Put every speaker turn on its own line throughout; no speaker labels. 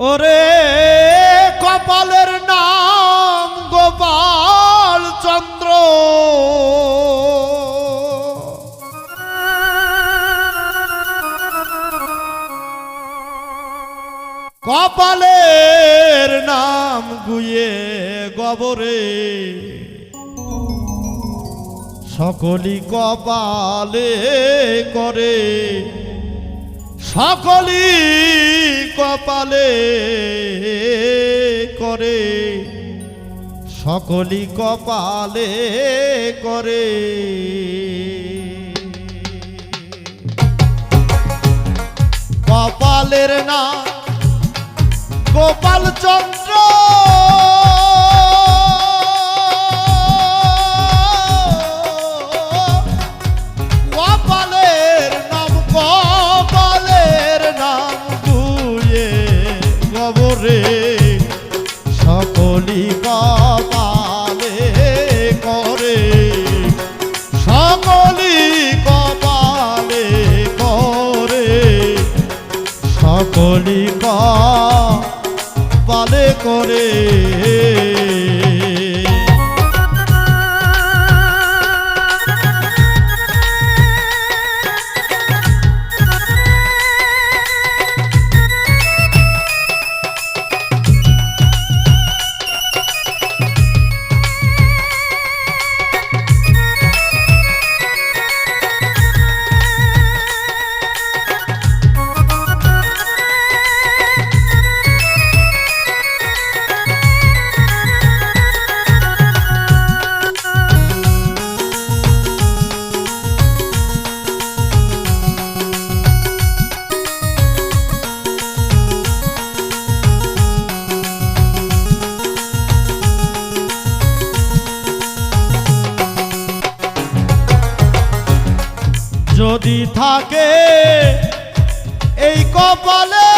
ওরে কপালের নাম গোপাল চন্দ্র। কপালের নাম গুয়ে গবরে। সকলি কপালে করে। সকলি কপালে করে সকলি কপালে করে। কপালের না গোপাল চন্দ্র কপালে করে। সকলি কপালে করে। সকলি কপালে করে। যদি থাকে এই কপালে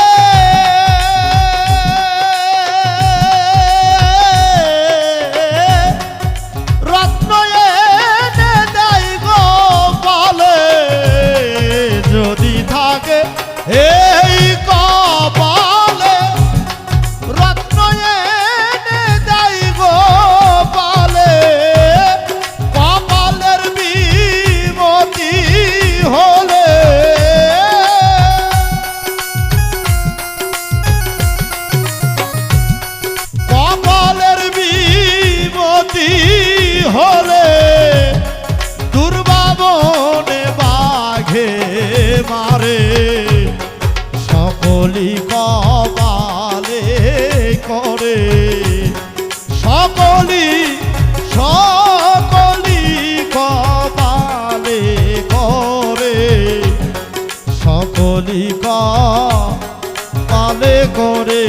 মারে সকলি কপালে করে। সকলি সকলি কপালে করে। সকলি কপালে করে।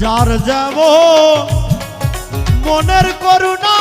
যার যাব মনের করুণা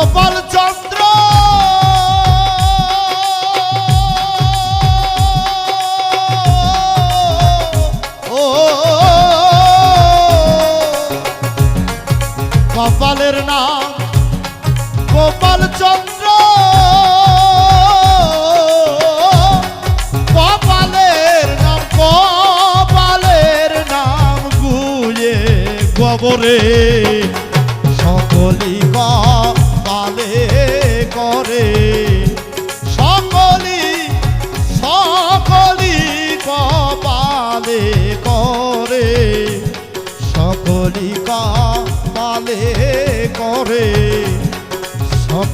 গোপাল চন্দ্র। গোপালের নাম গোপাল চন্দ্র। গোপালের নাম গোপালের নাম গুয়ে গোবরে।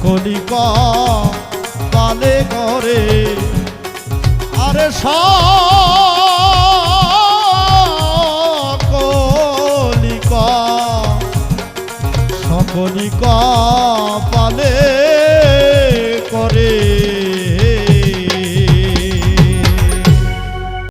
কলিকা পালে করে আরে সব